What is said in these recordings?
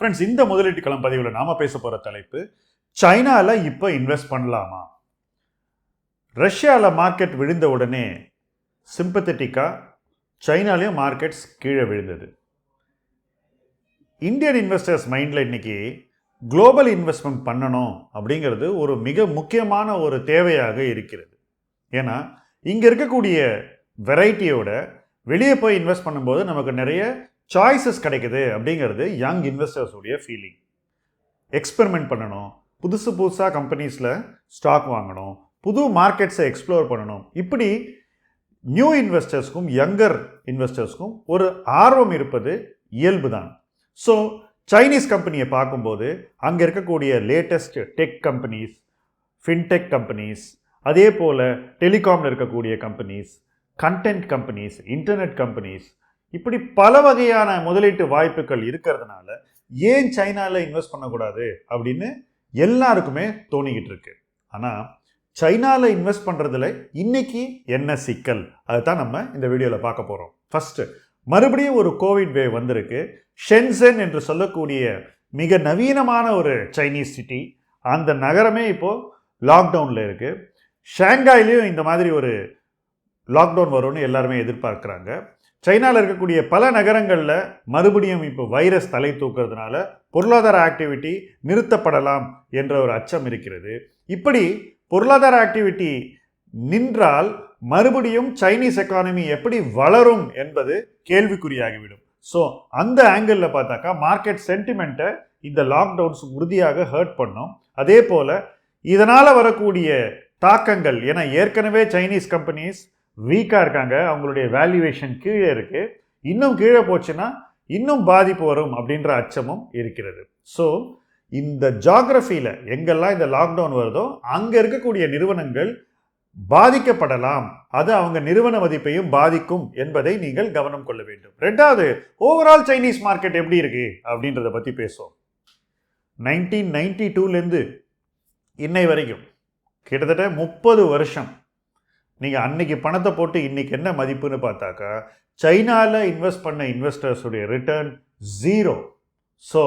Friends இந்த முதலீட்டு களம் பதிவில் நாம பேச போகிற தலைப்பு சைனாவில் இப்போ இன்வெஸ்ட் பண்ணலாமா? ரஷ்யாவில் மார்க்கெட் விழுந்த உடனே சிம்பத்தட்டிக்காக சைனாலையும் மார்க்கெட்ஸ் கீழே விழுந்தது. இந்தியன் இன்வெஸ்டர்ஸ் மைண்டில் இன்றைக்கி குளோபல் இன்வெஸ்ட்மெண்ட் பண்ணணும் அப்படிங்கிறது ஒரு மிக முக்கியமான ஒரு தேவையாக இருக்கிறது. ஏன்னா இங்கே இருக்கக்கூடிய வெரைட்டியோட வெளியே போய் இன்வெஸ்ட் பண்ணும்போது நமக்கு நிறைய சாய்ஸஸ் கிடைக்குது அப்படிங்கிறது யங் இன்வெஸ்டர்ஸுடைய ஃபீலிங் எக்ஸ்பெரிமெண்ட் பண்ணணும். புதுசு புதுசாக கம்பெனிஸில் ஸ்டாக் வாங்கணும். புது மார்க்கெட்ஸை எக்ஸ்ப்ளோர் பண்ணணும். இப்படி நியூ இன்வெஸ்டர்ஸ்க்கும் யங்கர் இன்வெஸ்டர்ஸ்க்கும் ஒரு ஆர்வம் இருப்பது இயல்பு தான் ஸோ சைனீஸ் கம்பெனியை பார்க்கும்போது அங்கே இருக்கக்கூடிய latest tech companies fintech companies அதே போல் டெலிகாமில் இருக்கக்கூடிய companies content companies internet companies இப்படி பல வகையான முதலீட்டு வாய்ப்புகள் இருக்கிறதுனால ஏன் சைனாவில் இன்வெஸ்ட் பண்ணக்கூடாது அப்படின்னு எல்லாருக்குமே தோணிக்கிட்டு இருக்கு. ஆனால் சைனாவில் இன்வெஸ்ட் பண்ணுறதுல இன்னைக்கு என்ன சிக்கல்? அதுதான் நம்ம இந்த வீடியோவில் பார்க்க போகிறோம் ஃபஸ்ட்டு மறுபடியும் ஒரு கோவிட் வேவ் வந்திருக்கு. ஷென்சென் என்று சொல்லக்கூடிய மிக நவீனமான ஒரு சைனீஸ் சிட்டி அந்த நகரமே இப்போது லாக்டவுனில் இருக்குது ஷாங்காய்லேயும் இந்த மாதிரி ஒரு லாக்டவுன் வரும்னு எல்லாருமே எதிர்பார்க்குறாங்க. சைனாவில் இருக்கக்கூடிய பல நகரங்களில் மறுபடியும் இப்போ வைரஸ் தலை தூக்குறதுனால பொருளாதார ஆக்டிவிட்டி நிறுத்தப்படலாம் என்ற ஒரு அச்சம் இருக்கிறது. இப்படி பொருளாதார ஆக்டிவிட்டி நின்றால் மறுபடியும் சைனீஸ் எக்கானமி எப்படி வளரும் என்பது கேள்விக்குறியாகிவிடும். ஸோ அந்த ஆங்கிளில் பார்த்தாக்கா மார்க்கெட் சென்டிமெண்ட்டை இந்த லாக்டவுன்ஸ் உறுதியாக ஹர்ட் பண்ணும். அதே போல் இதனால் வரக்கூடிய தாக்கங்கள் ஏன்னா ஏற்கனவே சைனீஸ் கம்பெனிஸ் வீக்காக இருக்காங்க. அவங்களுடைய வேல்யூவேஷன் கீழே இருக்குது இன்னும் கீழே போச்சுன்னா இன்னும் பாதிப்பு வரும் அப்படின்ற அச்சமும் இருக்கிறது. ஸோ இந்த ஜாகிரஃபியில் எங்கெல்லாம் இந்த லாக்டவுன் வருதோ அங்கே இருக்கக்கூடிய நிறுவனங்கள் பாதிக்கப்படலாம். அது அவங்க நிறுவன மதிப்பையும் பாதிக்கும் என்பதை நீங்கள் கவனம் கொள்ள வேண்டும். ரெண்டாவது ஓவரால் சைனீஸ் மார்க்கெட் எப்படி இருக்கு அப்படின்றத பற்றி பேசுவோம். நைன்டீன் நைன்டி டூலேருந்து இன்னை வரைக்கும் கிட்டத்தட்ட முப்பது வருஷம் நீங்கள் அன்னைக்கு பணத்தை போட்டு இன்னைக்கு என்ன மதிப்புன்னு பார்த்தாக்கா சைனாவில் இன்வெஸ்ட் பண்ண இன்வெஸ்டர்ஸுடைய return zero so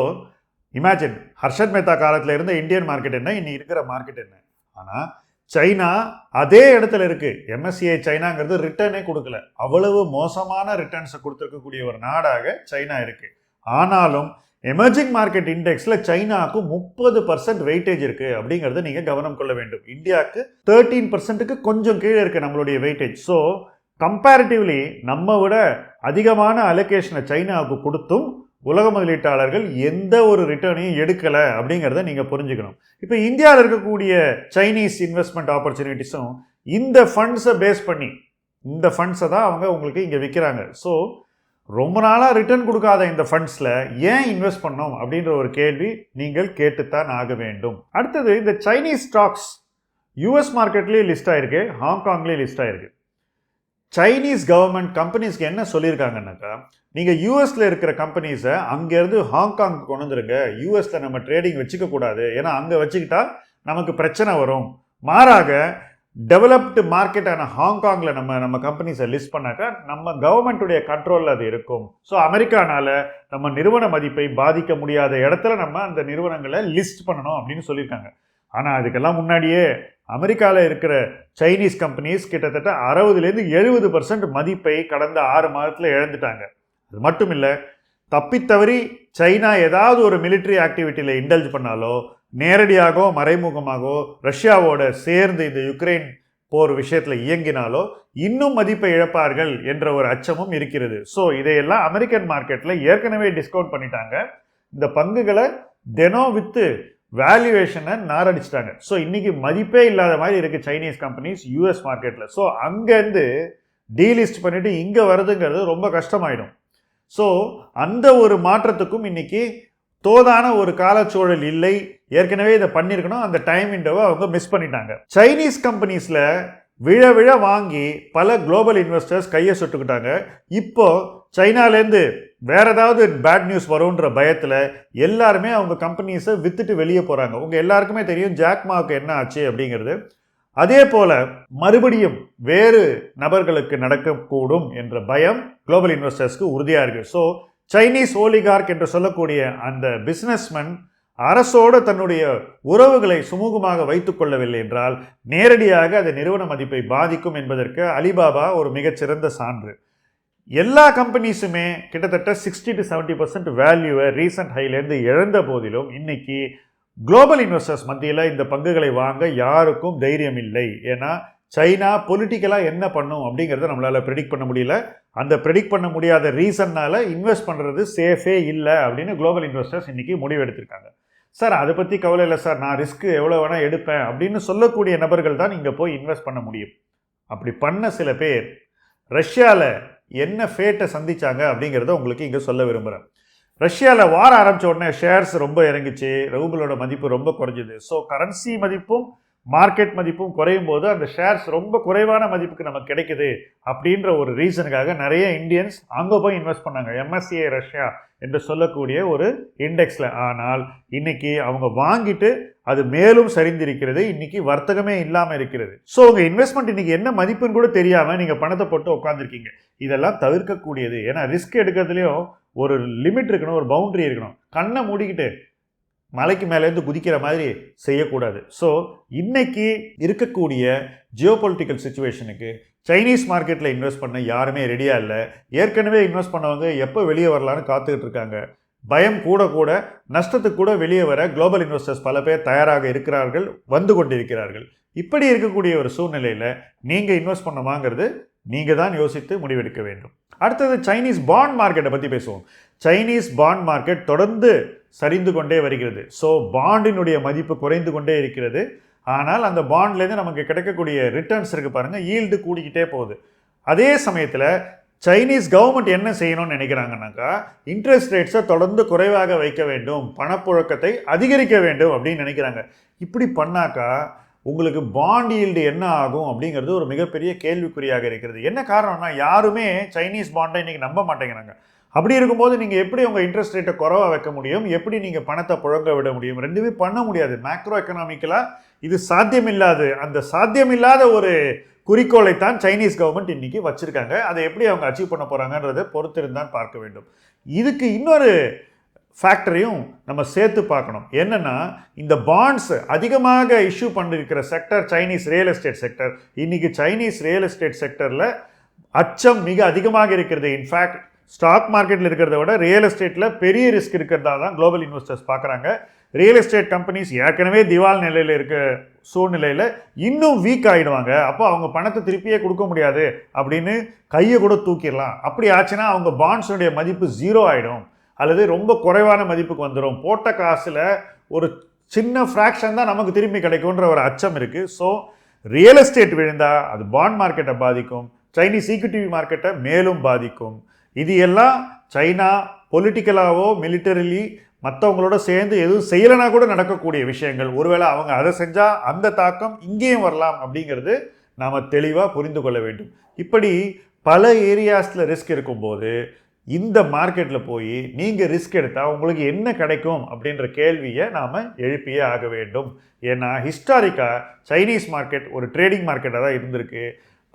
imagine Harshad Mehta காலத்தில் இருந்த இந்தியன் மார்க்கெட் என்ன இன்னி இருக்கிற மார்க்கெட் என்ன? ஆனால் சைனா அதே இடத்துல இருக்குது எம்எஸ்சிஐ சைனாங்கிறது ரிட்டர்னே கொடுக்கல. அவ்வளவு மோசமான ரிட்டர்ன்ஸை கொடுத்துருக்கக்கூடிய ஒரு நாடாக சைனா இருக்குது ஆனாலும் எமர்ஜிங் மார்க்கெட் இண்டெக்ஸில் சைனாவுக்கு முப்பது பர்சன்ட் வெயிட்டேஜ் இருக்குது அப்படிங்கிறத நீங்கள் கவனம் கொள்ள வேண்டும். இந்தியாவுக்கு தேர்ட்டீன் பர்சன்ட்டுக்கு கொஞ்சம் கீழே இருக்குது நம்மளுடைய வெயிட்டேஜ் ஸோ கம்பேரிட்டிவ்லி நம்ம விட அதிகமான அலோகேஷனை சைனாவுக்கு கொடுத்தும் உலக முதலீட்டாளர்கள் எந்த ஒரு ரிட்டர்னையும் எடுக்கலை அப்படிங்கிறத நீங்கள் புரிஞ்சுக்கணும். இப்போ இந்தியாவில் இருக்கக்கூடிய சைனீஸ் இன்வெஸ்ட்மெண்ட் ஆப்பர்ச்சுனிட்டிஸும் இந்த ஃபண்ட்ஸை பேஸ் பண்ணி இந்த ஃபண்ட்ஸை தான் அவங்க உங்களுக்கு இங்கே விற்கிறாங்க ஸோ ரொம்ப நாளாக ரிட்டர்ன் கொடுக்காத இந்த ஃபண்ட்ஸில் ஏன் இன்வெஸ்ட் பண்ணோம் அப்படின்ற ஒரு கேள்வி நீங்கள் கேட்டுத்தான் ஆக வேண்டும். அடுத்தது இந்த சைனீஸ் ஸ்டாக்ஸ் யூஎஸ் மார்க்கெட்லேயும் லிஸ்ட் ஆகிருக்கு ஹாங்காங்லேயும் லிஸ்ட் ஆகிருக்கு சைனீஸ் கவர்மெண்ட் கம்பெனிஸ்க்கு என்ன சொல்லியிருக்காங்கன்னாக்கா நீங்கள் யூஎஸில் இருக்கிற கம்பெனிஸை அங்கேருந்து ஹாங்காங்க்கு கொண்டு வந்துருங்க யூஎஸில் நம்ம ட்ரேடிங் வச்சுக்கக்கூடாது ஏன்னா அங்கே வச்சுக்கிட்டா நமக்கு பிரச்சனை வரும். மாறாக டெவலப்டு மார்க்கெட்டான ஹாங்காங்கில் நம்ம நம்ம கம்பெனிஸை லிஸ்ட் பண்ணாக்கா நம்ம கவர்மெண்ட்டுடைய கண்ட்ரோலில் அது இருக்கும். ஸோ அமெரிக்கானால் நம்ம நிறுவன மதிப்பை பாதிக்க முடியாத இடத்துல நம்ம அந்த நிறுவனங்களை லிஸ்ட் பண்ணணும் அப்படின்னு சொல்லியிருக்காங்க. ஆனால் அதுக்கெல்லாம் முன்னாடியே அமெரிக்காவில் இருக்கிற சைனீஸ் கம்பெனிஸ் கிட்டத்தட்ட அறுபதுலேருந்து எழுபது பர்சன்ட் மதிப்பை கடந்த ஆறு மாதத்தில் இழந்துட்டாங்க. அது மட்டும் இல்லை தப்பித்தவறி சைனா ஏதாவது ஒரு மிலிட்ரி ஆக்டிவிட்டியில் இண்டல்ஜ் பண்ணாலோ நேரடியாகவோ மறைமுகமாகவோ ரஷ்யாவோட சேர்ந்து இந்த யுக்ரைன் போர் விஷயத்தில் இயங்கினாலோ இன்னும் மதிப்பை இழப்பார்கள் என்ற ஒரு அச்சமும் இருக்கிறது. ஸோ இதையெல்லாம் அமெரிக்கன் மார்க்கெட்டில் ஏற்கனவே டிஸ்கவுண்ட் பண்ணிட்டாங்க. இந்த பங்குகளை தினம் வித்து வேல்யூவேஷனை நாரடிச்சிட்டாங்க. ஸோ இன்னைக்கு மதிப்பே இல்லாத மாதிரி இருக்குது சைனீஸ் கம்பெனிஸ் யூஎஸ் மார்க்கெட்டில் ஸோ அங்கேருந்து டீலிஸ்ட் பண்ணிவிட்டு இங்கே வருதுங்கிறது ரொம்ப கஷ்டமாயிடும். ஸோ அந்த ஒரு மாற்றத்துக்கும் இன்னைக்கு தோதான ஒரு காலச்சூழல் இல்லை. ஏற்கனவே இதை பண்ணியிருக்கணும். அந்த டைம் விண்டோவை அவங்க மிஸ் பண்ணிட்டாங்க. சைனீஸ் கம்பெனிஸில் விழ விழ வாங்கி பல குளோபல் இன்வெஸ்டர்ஸ் கையை சுட்டுக்கிட்டாங்க. இப்போ சைனாலேருந்து வேற ஏதாவது பேட் நியூஸ் வரும்ன்ற பயத்தில் எல்லாருமே அவங்க கம்பெனிஸை வித்துட்டு வெளியே போகிறாங்க உங்கள் எல்லாருக்குமே தெரியும் ஜாக்மாவுக்கு என்ன ஆச்சு அப்படிங்கிறது. அதே போல மறுபடியும் வேறு நபர்களுக்கு நடக்கக்கூடும் என்ற பயம் குளோபல் இன்வெஸ்டர்ஸ்க்கு உறுதியாக இருக்குது ஸோ சைனீஸ் ஓலிகார்க் என்று சொல்லக்கூடிய அந்த பிஸ்னஸ்மேன் அரசோடு தன்னுடைய உறவுகளை சுமூகமாக வைத்துக்கொள்ளவில்லை என்றால் நேரடியாக அது நிறுவன மதிப்பை பாதிக்கும் என்பதற்கு அலிபாபா ஒரு மிகச்சிறந்த சான்று. எல்லா கம்பெனிஸுமே கிட்டத்தட்ட சிக்ஸ்டி டு செவன்ட்டி பர்சன்ட் வேல்யூவை ரீசன்ட் ஹைலேருந்து இழந்த போதிலும் இன்னைக்கு குளோபல் இன்வெஸ்டர்ஸ் மத்தியில் இந்த பங்குகளை வாங்க யாருக்கும் தைரியம் இல்லை ஏன்னா சைனா பொலிட்டிக்கலாக என்ன பண்ணும் அப்படிங்கிறத நம்மளால் ப்ரெடிக்ட் பண்ண முடியல. அந்த ப்ரெடிக்ட் பண்ண முடியாத ரீசன்னால் இன்வெஸ்ட் பண்ணுறது சேஃபே இல்லை அப்படின்னு குளோபல் இன்வெஸ்டர்ஸ் இன்றைக்கி முடிவெடுத்திருக்காங்க. சார் அதை பற்றி கவலை இல்லை சார். நான் ரிஸ்க்கு எவ்வளோ வேணால் எடுப்பேன். அப்படின்னு சொல்லக்கூடிய நபர்கள் தான் இங்கே போய் இன்வெஸ்ட் பண்ண முடியும். அப்படி பண்ண சில பேர் ரஷ்யாவில் என்ன ஃபேட்டை சந்திச்சாங்க அப்படிங்கிறத உங்களுக்கு இங்கே சொல்ல விரும்புகிறேன் ரஷ்யாவில் வார ஆரம்பித்த உடனே ஷேர்ஸ் ரொம்ப இறங்கிச்சு. ரூபலோட மதிப்பு ரொம்ப குறைஞ்சிது. ஸோ கரன்சி மதிப்பும் மார்க்கெட் மதிப்பும் குறையும் போது அந்த ஷேர்ஸ் ரொம்ப குறைவான மதிப்புக்கு நமக்கு கிடைக்குது அப்படின்ற ஒரு ரீசனுக்காக நிறைய இந்தியன்ஸ் அங்கே போய் இன்வெஸ்ட் பண்ணாங்க. எம்எஸ்சிஐ ரஷ்யா என்று சொல்லக்கூடிய ஒரு இண்டெக்ஸில் ஆனால் இன்னைக்கு அவங்க வாங்கிட்டு அது மேலும் சரிந்திருக்கிறது. இன்னைக்கு வர்த்தகமே இல்லாமல் இருக்கிறது. ஸோ உங்கள் இன்வெஸ்ட்மெண்ட் இன்னைக்கு என்ன மதிப்புன்னு கூட தெரியாமல் நீங்கள் பணத்தை போட்டு உட்காந்துருக்கீங்க இதெல்லாம் தவிர்க்கக்கூடியது. ஏன்னா ரிஸ்க் எடுக்கிறதுலையும் ஒரு லிமிட் இருக்கணும் ஒரு பவுண்ட்ரி இருக்கணும். கண்ணை மூடிக்கிட்டு மலைக்கு மேலேருந்து குதிக்கிற மாதிரி செய்யக்கூடாது. ஸோ இன்னைக்கு இருக்கக்கூடிய ஜியோ பொலிட்டிக்கல் சுச்சுவேஷனுக்கு சைனீஸ் மார்க்கெட்டில் இன்வெஸ்ட் பண்ண யாருமே ரெடியாக இல்லை. ஏற்கனவே இன்வெஸ்ட் பண்ணவங்க எப்போ வெளியே வரலான்னு காத்துக்கிட்டு இருக்காங்க. பயம் கூட கூட நஷ்டத்துக்கு கூட வெளியே வர குளோபல் இன்வெஸ்டர்ஸ் பல பேர் தயாராக இருக்கிறார்கள் வந்து கொண்டிருக்கிறார்கள். இப்படி இருக்கக்கூடிய ஒரு சூழ்நிலையில் நீங்கள் இன்வெஸ்ட் பண்ணமாங்கிறது நீங்கள் தான் யோசித்து முடிவெடுக்க வேண்டும். அடுத்தது சைனீஸ் பாண்ட் மார்க்கெட்டை பற்றி பேசுவோம். சைனீஸ் பாண்ட் மார்க்கெட் தொடர்ந்து சரிந்து கொண்டே வருகிறது. ஸோ பாண்டினுடைய மதிப்பு குறைந்து கொண்டே இருக்கிறது. ஆனால் அந்த பாண்ட்லேருந்து நமக்கு கிடைக்கக்கூடிய ரிட்டர்ன்ஸ் இருக்குது பாருங்கள் ஈல்டு கூடிக்கிட்டே போகுது. அதே சமயத்தில் சைனீஸ் கவர்மெண்ட் என்ன செய்யணும்னு நினைக்கிறாங்கனாக்கா இன்ட்ரெஸ்ட் ரேட்ஸை தொடர்ந்து குறைவாக வைக்க வேண்டும். பணப்புழக்கத்தை அதிகரிக்க வேண்டும் அப்படின்னு நினைக்கிறாங்க. இப்படி பண்ணாக்கா உங்களுக்கு பாண்ட் ஈல்டு என்ன ஆகும் அப்படிங்கிறது ஒரு மிகப்பெரிய கேள்விக்குறியாக இருக்கிறது. என்ன காரணம்னா யாருமே சைனீஸ் பாண்டை இன்றைக்கி நம்ப மாட்டேங்கிறாங்க. அப்படி இருக்கும்போது நீங்கள் எப்படி உங்கள் இன்ட்ரெஸ்ட் ரேட்டை குறவாக வைக்க முடியும்? எப்படி நீங்கள் பணத்தை புழங்க விட முடியும்? ரெண்டுமே பண்ண முடியாது. மேக்ரோ எக்கனாமிக்கலாக இது சாத்தியமில்லாது அந்த சாத்தியமில்லாத ஒரு குறிக்கோளை தான் சைனீஸ் கவர்மெண்ட் இன்றைக்கி வச்சுருக்காங்க. அதை எப்படி அவங்க அச்சீவ் பண்ண போகிறாங்கன்றதை பொறுத்திருந்தான் பார்க்க வேண்டும். இதுக்கு இன்னொரு ஃபேக்டரையும் நம்ம சேர்த்து பார்க்கணும். என்னென்னா இந்த பாண்ட்ஸ் அதிகமாக issue பண்ணிருக்கிற sector Chinese real estate sector இன்றைக்கி சைனீஸ் ரியல் எஸ்டேட் செக்டரில் அச்சம் மிக அதிகமாக இருக்கிறது. இன்ஃபேக்ட் ஸ்டாக் மார்க்கெட்டில் இருக்கிறத விட ரியல் எஸ்டேட்டில் பெரிய ரிஸ்க் இருக்கிறதா தான் குளோபல் இன்வெஸ்டர்ஸ் பார்க்குறாங்க. ரியல் எஸ்டேட் கம்பெனிஸ் ஏற்கனவே திவால் நிலையில் இருக்க சூழ்நிலையில் இன்னும் வீக் ஆகிடுவாங்க அப்போ அவங்க பணத்தை திருப்பியே கொடுக்க முடியாது. அப்படின்னு கையை கூட தூக்கிடலாம். அப்படி ஆச்சுன்னா அவங்க பாண்ட்ஸுடைய மதிப்பு ஜீரோ ஆகிடும் அல்லது ரொம்ப குறைவான மதிப்புக்கு வந்துடும் போட்ட காசில் ஒரு சின்ன ஃப்ராக்ஷன் தான் நமக்கு திரும்பி கிடைக்கும்ன்ற ஒரு அச்சம் இருக்குது ஸோ ரியல் எஸ்டேட் விழுந்தால் அது பாண்ட் மார்க்கெட்டை பாதிக்கும். சைனீஸ் ஈக்விட்டி மார்க்கெட்டை மேலும் பாதிக்கும். இது எல்லாம் சைனா பொலிட்டிக்கலாகவோ மிலிட்டரிலி மற்றவங்களோட சேர்ந்து எதுவும் செய்யலைனா கூட நடக்கக்கூடிய விஷயங்கள். ஒருவேளை அவங்க அதை செஞ்சால் அந்த தாக்கம் இங்கேயும் வரலாம் அப்படிங்கிறது நாம் தெளிவாக புரிந்து கொள்ள வேண்டும். இப்படி பல ஏரியாஸில் ரிஸ்க் இருக்கும்போது இந்த மார்க்கெட்டில் போய் நீங்கள் ரிஸ்க் எடுத்தால் உங்களுக்கு என்ன கிடைக்கும் அப்படின்ற கேள்வியை நாம் எழுப்பியே ஆக வேண்டும். ஏன்னா ஹிஸ்டாரிக்காக சைனீஸ் மார்க்கெட் ஒரு ட்ரேடிங் மார்க்கெட்டாக தான் இருந்திருக்கு.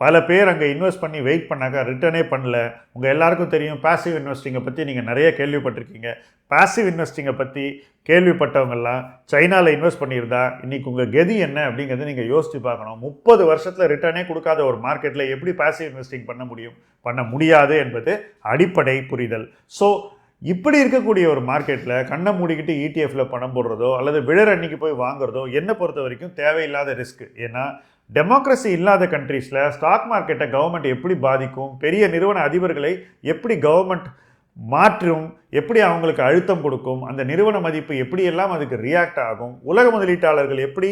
பல பேர் அங்கே இன்வெஸ்ட் பண்ணி வெயிட் பண்ணாக்கா ரிட்டர்னே பண்ணல. உங்கள் எல்லாருக்கும் தெரியும் பாசிவ் இன்வெஸ்டிங்கை பற்றி நீங்கள் நிறைய கேள்விப்பட்டிருக்கீங்க. பாசிவ் இன்வெஸ்டிங்கை பற்றி கேள்விப்பட்டவங்கெல்லாம் சைனாவில் இன்வெஸ்ட் பண்ணியிருந்தா இன்றைக்கி உங்கள் கெதி என்ன அப்படிங்கிறது நீங்கள் யோசித்து பார்க்கணும். முப்பது வருஷத்தில் ரிட்டர்னே கொடுக்காத ஒரு மார்க்கெட்டில் எப்படி பாசிவ் இன்வெஸ்டிங் பண்ண முடியும்? பண்ண முடியாது என்பது அடிப்படை புரிதல். ஸோ இப்படி இருக்கக்கூடிய ஒரு மார்க்கெட்டில் கண்ணை மூடிக்கிட்டு இடிஎஃப்ல பணம் போடுறதோ அல்லது விழர் அன்னைக்கு போய் வாங்குறதோ என்னை பொறுத்த வரைக்கும் தேவையில்லாத ரிஸ்க் ஏன்னா டெமோக்ரஸி இல்லாத கண்ட்ரீஸில் ஸ்டாக் மார்க்கெட்டை கவர்மெண்ட் எப்படி பாதிக்கும்? பெரிய நிறுவன அதிபர்களை எப்படி கவர்மெண்ட் மாற்றும்? எப்படி அவங்களுக்கு அழுத்தம் கொடுக்கும்? அந்த நிறுவன மதிப்பு எப்படியெல்லாம் அதுக்கு ரியாக்ட் ஆகும்? உலக முதலீட்டாளர்கள் எப்படி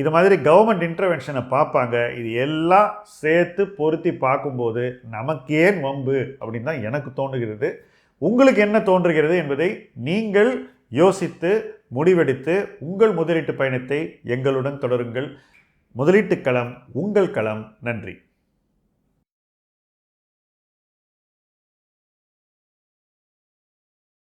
இது மாதிரி கவர்மெண்ட் இன்டர்வென்ஷனை பார்ப்பாங்க? இது எல்லாம் சேர்த்து பொருத்தி பார்க்கும்போது நமக்கு ஏன் வம்பு அப்படின்னு தான் எனக்கு தோன்றுகிறது. உங்களுக்கு என்ன தோன்றுகிறது என்பதை நீங்கள் யோசித்து முடிவெடுத்து உங்கள் முதலீட்டு பயணத்தை எங்களுடன் தொடருங்கள். முதலீட்டு களம் உங்கள் களம். நன்றி.